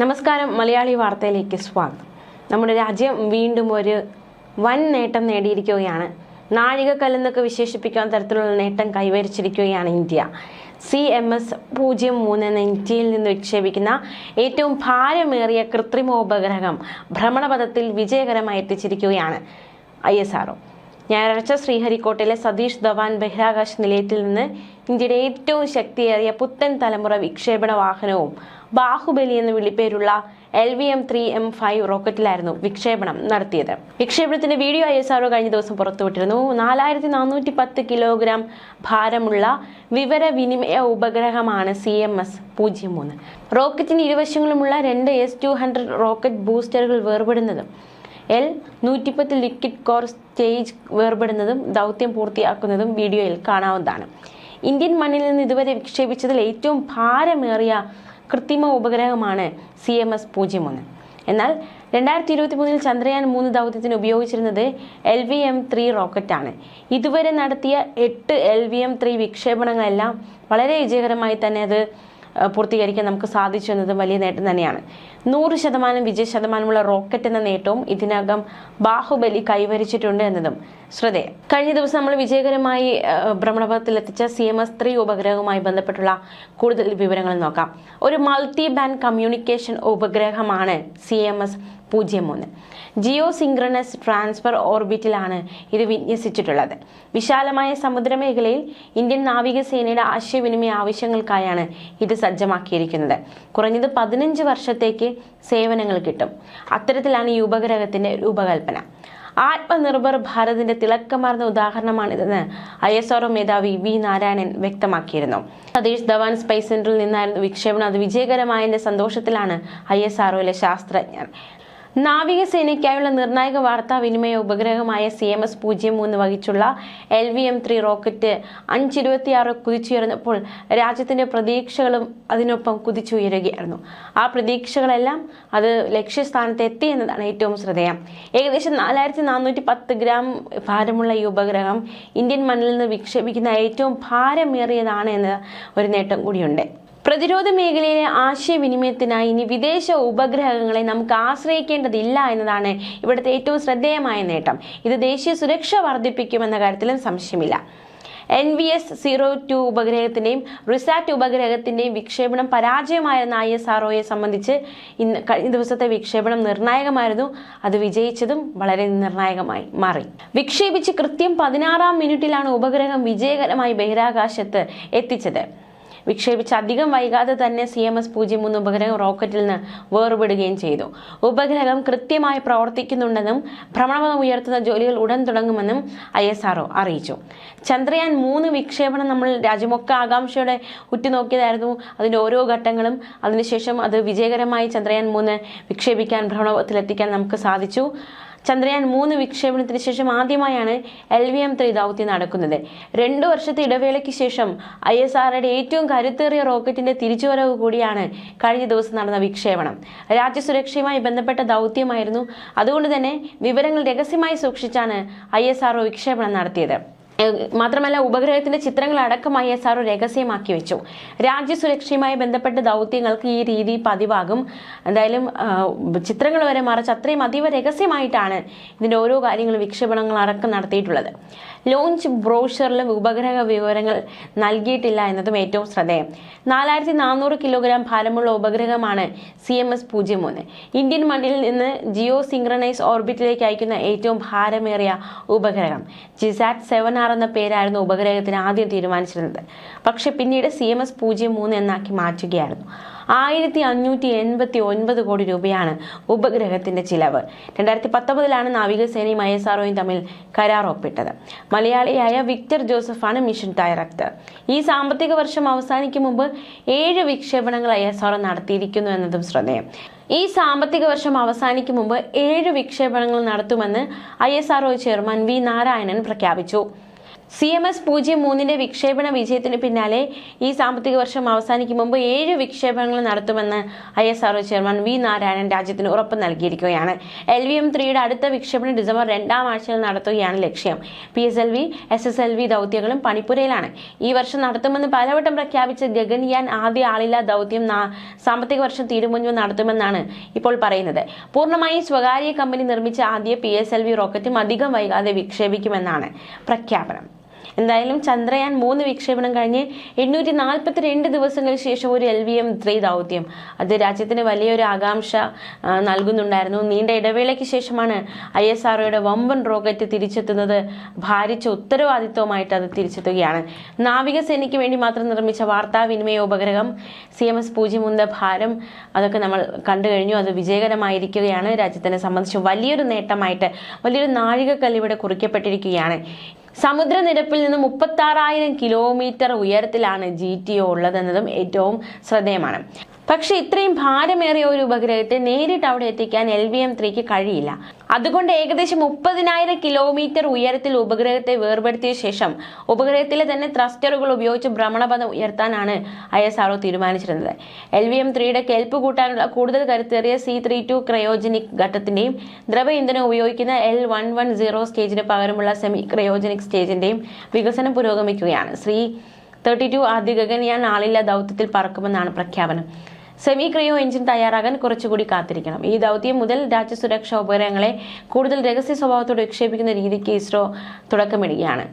നമസ്കാരം മലയാളി വാർത്തയിലേക്ക് സ്വാഗതം. നമ്മുടെ രാജ്യം വീണ്ടും ഒരു വൻ നേട്ടം നേടിയിരിക്കുകയാണ്. നാഴികക്കല്ലെന്നൊക്കെ വിശേഷിപ്പിക്കാൻ തരത്തിലുള്ള നേട്ടം കൈവരിച്ചിരിക്കുകയാണ് ഇന്ത്യ. സി എം എസ് പൂജ്യം മൂന്ന് എന്ന ഇന്ത്യയിൽ നിന്ന് വിക്ഷേപിക്കുന്ന ഏറ്റവും ഭാരമേറിയ കൃത്രിമോപഗ്രഹം ഭ്രമണപഥത്തിൽ വിജയകരമായി എത്തിച്ചിരിക്കുകയാണ് ഐ എസ് ആർഒ ഞായറാഴ്ച ശ്രീഹരിക്കോട്ടയിലെ സതീഷ് ധവാൻ ബഹിരാകാശ നിലയത്തിൽ നിന്ന് ഇന്ത്യയുടെ ഏറ്റവും ശക്തിയേറിയ പുത്തൻ തലമുറ വിക്ഷേപണ വാഹനവും ബാഹുബലി എന്ന് വിളിപ്പേരുള്ള L V M three M five റോക്കറ്റിലായിരുന്നു വിക്ഷേപണം നടത്തിയത്. വിക്ഷേപണത്തിന്റെ video I S R O കഴിഞ്ഞ ദിവസം പുറത്തുവിട്ടിരുന്നു. നാലായിരത്തി നാനൂറ്റി പത്ത് കിലോഗ്രാം ഭാരമുള്ള വിവരവിനിമയ ഉപഗ്രഹമാണ് സി എം എസ് പൂജ്യം മൂന്ന്. റോക്കറ്റിന് ഇരുവശങ്ങളുമുള്ള രണ്ട് എസ് ടു ഹൺഡ്രഡ് റോക്കറ്റ് ബൂസ്റ്ററുകൾ വേർപെടുന്നതും എൽ നൂറ്റിപ്പത്ത് ലിക്വിഡ് കോർ സ്റ്റേജ് വേർപെടുന്നതും ദൗത്യം പൂർത്തിയാക്കുന്നതും വീഡിയോയിൽ കാണാവുന്നതാണ്. ഇന്ത്യൻ മണ്ണിൽ നിന്ന് ഇതുവരെ വിക്ഷേപിച്ചതിൽ ഏറ്റവും ഭാരമേറിയ കൃത്രിമ ഉപഗ്രഹമാണ് സി എം എസ് പൂജ്യം ഒന്ന്. എന്നാൽ രണ്ടായിരത്തി ഇരുപത്തി മൂന്നിൽ ചന്ദ്രയാൻ മൂന്ന് ദൗത്യത്തിന് ഉപയോഗിച്ചിരുന്നത് എൽ വി എം ത്രീ റോക്കറ്റാണ്. ഇതുവരെ നടത്തിയ എട്ട് എൽ വി എം ത്രീ വിക്ഷേപണങ്ങളെല്ലാം വളരെ വിജയകരമായി തന്നെ അത് പൂർത്തീകരിക്കാൻ നമുക്ക് സാധിച്ചു എന്നത് വലിയ നേട്ടം തന്നെയാണ്. നൂറ് ശതമാനം വിജയ ശതമാനമുള്ള റോക്കറ്റ് എന്ന നേട്ടവും ഇതിനകം ബാഹുബലി കൈവരിച്ചിട്ടുണ്ട് എന്നതും ശ്രദ്ധേയം. കഴിഞ്ഞ ദിവസം നമ്മൾ വിജയകരമായി എത്തിച്ച സി എം എസ് ത്രീ ഉപഗ്രഹവുമായി ബന്ധപ്പെട്ടുള്ള കൂടുതൽ വിവരങ്ങൾ നോക്കാം. ഒരു മൾട്ടി ബാൻഡ് കമ്മ്യൂണിക്കേഷൻ ഉപഗ്രഹമാണ് സി എം എസ് പൂജ്യം മൂന്ന് ജിയോ സിംഗ്രണസ് ട്രാൻസ്ഫർ ഓർബിറ്റിലാണ് ഇത് വിന്യസിച്ചിട്ടുള്ളത്. വിശാലമായ സമുദ്രമേഖലയിൽ ഇന്ത്യൻ നാവികസേനയുടെ ആശയവിനിമയ ആവശ്യങ്ങൾക്കായാണ് ഇത് സജ്ജമാക്കിയിരിക്കുന്നത്. കുറഞ്ഞത് പതിനഞ്ച് വർഷത്തേക്ക് സേവനങ്ങൾ കിട്ടും. അത്തരത്തിലാണ് ഈ ഉപഗ്രഹത്തിന്റെ രൂപകൽപ്പന. ആത്മനിർഭർ ഭാരതിന്റെ തിളക്കമാർന്ന ഉദാഹരണമാണിതെന്ന് ഐ എസ് ആർഒ മേധാവി വി നാരായണൻ വ്യക്തമാക്കിയിരുന്നു. സതീഷ് ധവാൻ സ്പേസ് സെന്ററിൽ നിന്നായിരുന്നു വിക്ഷേപണം. അത് വിജയകരമായതിന്റെ സന്തോഷത്തിലാണ് ഐ എസ് ആർഒയിലെ ശാസ്ത്രജ്ഞർ. നാവികസേനയ്ക്കായുള്ള നിർണായക വാർത്താവിനിമയ ഉപഗ്രഹമായ സി എം എസ് പൂജ്യം മൂന്ന് വഹിച്ചുള്ള L V M three rocket അഞ്ചിരുപത്തിയാറ് കുതിച്ചുയർന്നപ്പോൾ രാജ്യത്തിന്റെ പ്രതീക്ഷകളും അതിനൊപ്പം കുതിച്ചുയരുകയായിരുന്നു. ആ പ്രതീക്ഷകളെല്ലാം അത് ലക്ഷ്യസ്ഥാനത്ത് എത്തി എന്നതാണ് ഏറ്റവും ശ്രദ്ധേയം. ഏകദേശം നാലായിരത്തി നാനൂറ്റി പത്ത് ഗ്രാം ഭാരമുള്ള ഈ ഉപഗ്രഹം ഇന്ത്യൻ മണ്ണിൽ നിന്ന് വിക്ഷേപിക്കുന്ന ഏറ്റവും ഭാരമേറിയതാണ് എന്ന ഒരു നേട്ടം കൂടിയുണ്ട്. പ്രതിരോധ മേഖലയിലെ ആശയവിനിമയത്തിനായി ഇനി വിദേശ ഉപഗ്രഹങ്ങളെ നമുക്ക് ആശ്രയിക്കേണ്ടതില്ല എന്നതാണ് ഇവിടുത്തെ ഏറ്റവും ശ്രദ്ധേയമായ നേട്ടം. ഇത് ദേശീയ സുരക്ഷ വർദ്ധിപ്പിക്കുമെന്ന കാര്യത്തിലും സംശയമില്ല. N V S zero two ഉപഗ്രഹത്തിന്റെയും RISAT ഉപഗ്രഹത്തിന്റെയും വിക്ഷേപണം പരാജയമായിരുന്ന ഐ എസ് ആർഒയെ സംബന്ധിച്ച് ഇന്ന് കഴിഞ്ഞ ദിവസത്തെ വിക്ഷേപണം നിർണായകമായിരുന്നു. അത് വിജയിച്ചതും വളരെ നിർണായകമായി മാറി. വിക്ഷേപിച്ച് കൃത്യം പതിനാറാം മിനിറ്റിലാണ് ഉപഗ്രഹം വിജയകരമായി ബഹിരാകാശത്ത് എത്തിച്ചത്. വിക്ഷേപിച്ച് അധികം വൈകാതെ തന്നെ സി എം എസ് പൂജ്യം മൂന്ന് ഉപഗ്രഹം റോക്കറ്റിൽ നിന്ന് വേർപെടുകയും ചെയ്തു. ഉപഗ്രഹം കൃത്യമായി പ്രവർത്തിക്കുന്നുണ്ടെന്നും ഭ്രമണപഥം ഉയർത്തുന്ന ജോലികൾ ഉടൻ തുടങ്ങുമെന്നും ഐ എസ് ആർഒ അറിയിച്ചു. ചന്ദ്രയാൻ മൂന്ന് വിക്ഷേപണം നമ്മൾ രാജ്യമൊക്കെ ആകാംക്ഷയോടെ ഉറ്റുനോക്കിയതായിരുന്നു. അതിന്റെ ഓരോ ഘട്ടങ്ങളും അതിനുശേഷം അത് വിജയകരമായി ചന്ദ്രയാൻ മൂന്ന് വിക്ഷേപിക്കാൻ ഭ്രമണപഥത്തിലെത്തിക്കാൻ നമുക്ക് സാധിച്ചു. ചന്ദ്രയാൻ മൂന്ന് വിക്ഷേപണത്തിന് ശേഷം ആദ്യമായാണ് എൽ വി എം ത്രീ ദൗത്യം നടക്കുന്നത്. രണ്ടു വർഷത്തെ ഇടവേളയ്ക്ക് ശേഷം ഐ എസ് ആറുടെ ഏറ്റവും കരുത്തേറിയ റോക്കറ്റിന്റെ തിരിച്ചുവരവ് കൂടിയാണ് കഴിഞ്ഞ ദിവസം നടന്ന വിക്ഷേപണം. രാജ്യസുരക്ഷയുമായി ബന്ധപ്പെട്ട ദൗത്യമായിരുന്നു. അതുകൊണ്ട് തന്നെ വിവരങ്ങൾ രഹസ്യമായി സൂക്ഷിച്ചാണ് ഐ എസ് വിക്ഷേപണം നടത്തിയത്. മാത്രമല്ല ഉപഗ്രഹത്തിന്റെ ചിത്രങ്ങൾ അടക്കം ഐ എസ് ആർഒ രഹസ്യമാക്കി വെച്ചു. രാജ്യസുരക്ഷയുമായി ബന്ധപ്പെട്ട ദൗത്യങ്ങൾക്ക് ഈ രീതി പതിവാകും. എന്തായാലും ചിത്രങ്ങൾ വരെ മറിച്ച് അത്രയും അതീവ രഹസ്യമായിട്ടാണ് ഇതിന്റെ ഓരോ കാര്യങ്ങളും വിക്ഷേപണങ്ങൾ അടക്കം നടത്തിയിട്ടുള്ളത്. ലോഞ്ച് ബ്രോഷറിലും ഉപഗ്രഹ വിവരങ്ങൾ നൽകിയിട്ടില്ല എന്നതും ഏറ്റവും ശ്രദ്ധേയം. നാലായിരത്തി നാനൂറ് കിലോഗ്രാം ഭാരമുള്ള ഉപഗ്രഹമാണ് സി എം എസ് പൂജ്യം മൂന്ന്. ഇന്ത്യൻ മണ്ണിൽ നിന്ന് ജിയോ സിംഗ്രണൈസ് ഓർബിറ്റിലേക്ക് അയക്കുന്ന ഏറ്റവും ഭാരമേറിയ ഉപഗ്രഹം. ജിസാറ്റ് സെവൻ ആർ എന്ന പേരായിരുന്നു ഉപഗ്രഹത്തിന് ആദ്യം തീരുമാനിച്ചിരുന്നത്. പക്ഷെ പിന്നീട് സി എം എസ് പൂജ്യം മൂന്ന് എന്നാക്കി മാറ്റുകയായിരുന്നു. ആയിരത്തി അഞ്ഞൂറ്റി എൺപത്തി ഒൻപത് കോടി രൂപയാണ് ഉപഗ്രഹത്തിന്റെ ചിലവ്. രണ്ടായിരത്തി പത്തൊമ്പതിലാണ് നാവികസേനയും ഐ എസ് ആർഒയും തമ്മിൽ കരാർ ഒപ്പിട്ടത്. മലയാളിയായ വിക്ടർ ജോസഫാണ് മിഷൻ ഡയറക്ടർ. ഈ സാമ്പത്തിക വർഷം അവസാനിക്കും മുമ്പ് ഏഴ് വിക്ഷേപണങ്ങൾ ഐ എസ് ആർഒ നടത്തിയിരിക്കുന്നു എന്നതും ശ്രദ്ധേയം. ഈ സാമ്പത്തിക വർഷം അവസാനിക്കും മുമ്പ് ഏഴ് വിക്ഷേപണങ്ങൾ നടത്തുമെന്ന് I S R O chairman V Narayanan പ്രഖ്യാപിച്ചു. സി എം എസ് പൂജ്യം മൂന്നിന്റെ വിക്ഷേപണ വിജയത്തിന് പിന്നാലെ ഈ സാമ്പത്തിക വർഷം അവസാനിക്കും മുമ്പ് ഏഴ് വിക്ഷേപണങ്ങൾ നടത്തുമെന്ന് I S R O chairman V Narayanan രാജ്യത്തിന് ഉറപ്പ് നൽകിയിരിക്കുകയാണ്. എൽ വി എം ത്രീയുടെ അടുത്ത വിക്ഷേപണം ഡിസംബർ രണ്ടാം ആഴ്ചയിൽ നടത്തുകയാണ് ലക്ഷ്യം. P S L V S S L V ദൗത്യങ്ങളും പണിപ്പുരയിലാണ്. ഈ വർഷം നടത്തുമെന്ന് പലവട്ടം പ്രഖ്യാപിച്ച ഗഗൻയാൻ ആദ്യ ആളില്ലാ ദൗത്യം സാമ്പത്തിക വർഷം തീരുമുൻപ് നടത്തുമെന്നാണ് ഇപ്പോൾ പറയുന്നത്. പൂർണമായി സ്വകാര്യ കമ്പനി നിർമ്മിച്ച ആദ്യ പി എസ് എൽ വി റോക്കറ്റും അധികം വൈകാതെ വിക്ഷേപിക്കുമെന്നാണ് പ്രഖ്യാപനം. എന്തായാലും ചന്ദ്രയാൻ മൂന്ന് വിക്ഷേപണം കഴിഞ്ഞ് എണ്ണൂറ്റി നാൽപ്പത്തി രണ്ട് ദിവസങ്ങൾക്ക് ശേഷം ഒരു എൽ വി എം ത്രീ ദൗത്യം അത് രാജ്യത്തിന് വലിയൊരു ആകാംക്ഷ നൽകുന്നുണ്ടായിരുന്നു. നീണ്ട ഇടവേളയ്ക്ക് ശേഷമാണ് ഐ എസ് ആർഒയുടെ വമ്പൻ റോക്കറ്റ് തിരിച്ചെത്തുന്നത്. ഭാരിച്ച ഉത്തരവാദിത്വമായിട്ട് അത് തിരിച്ചെത്തുകയാണ്. നാവികസേനയ്ക്ക് വേണ്ടി മാത്രം നിർമ്മിച്ച വാർത്താവിനിമയ ഉപഗ്രഹം സി എം എസ് പൂജ്യം ഭാരം അതൊക്കെ നമ്മൾ കണ്ടു കഴിഞ്ഞു. അത് വിജയകരമായിരിക്കുകയാണ്. രാജ്യത്തിനെ സംബന്ധിച്ച് വലിയൊരു നേട്ടമായിട്ട് വലിയൊരു നാഴികക്കല്ലിവിടെ കുറിക്കപ്പെട്ടിരിക്കുകയാണ്. സമുദ്രനിരപ്പിൽ നിന്ന് മുപ്പത്തി ആറായിരം കിലോമീറ്റർ ഉയരത്തിലാണ് ജി ടി ഒ ഉള്ളതെന്നതും ഏറ്റവും ശ്രദ്ധേയമാണ്. പക്ഷെ ഇത്രയും ഭാരമേറിയ ഒരു ഉപഗ്രഹത്തെ നേരിട്ട് അവിടെ എത്തിക്കാൻ എൽ വി എം ത്രീക്ക് കഴിയില്ല. അതുകൊണ്ട് ഏകദേശം മുപ്പതിനായിരം കിലോമീറ്റർ ഉയരത്തിൽ ഉപഗ്രഹത്തെ വേർപെടുത്തിയ ശേഷം ഉപഗ്രഹത്തിലെ തന്നെ ത്രസ്റ്ററുകൾ ഉപയോഗിച്ച് ഭ്രമണപഥം ഉയർത്താനാണ് ഐ എസ് ആർഒ തീരുമാനിച്ചിരുന്നത്. എൽ വി എം ത്രീയുടെ കെൽപ്പ് കൂട്ടാനുള്ള കൂടുതൽ കരുത്തേറിയ സി ത്രീ ടു ക്രയോജനിക് ഘട്ടത്തിന്റെയും ദ്രവ ഇന്ധനം ഉപയോഗിക്കുന്ന എൽ വൺ വൺ സീറോ സ്റ്റേജിന് പകരമുള്ള സെമി ക്രയോജനിക് സ്റ്റേജിന്റെയും വികസനം പുരോഗമിക്കുകയാണ്. ശ്രീ തേർട്ടി ടു ആദ്യ ഗഗൻയാൻ ആളില്ല ദൗത്യത്തിൽ പറക്കുമെന്നാണ് പ്രഖ്യാപനം. സെമി ക്രിയോ എഞ്ചിൻ തയ്യാറാകാൻ കുറച്ചുകൂടി കാത്തിരിക്കണം. ഈ ദൗത്യം മുതൽ രാജ്യസുരക്ഷാ ഉപകരണങ്ങളെ കൂടുതൽ രഹസ്യ സ്വഭാവത്തോടെ വിക്ഷേപിക്കുന്ന രീതിക്ക് ഇസ്രോ തുടക്കമിടുകയാണ്.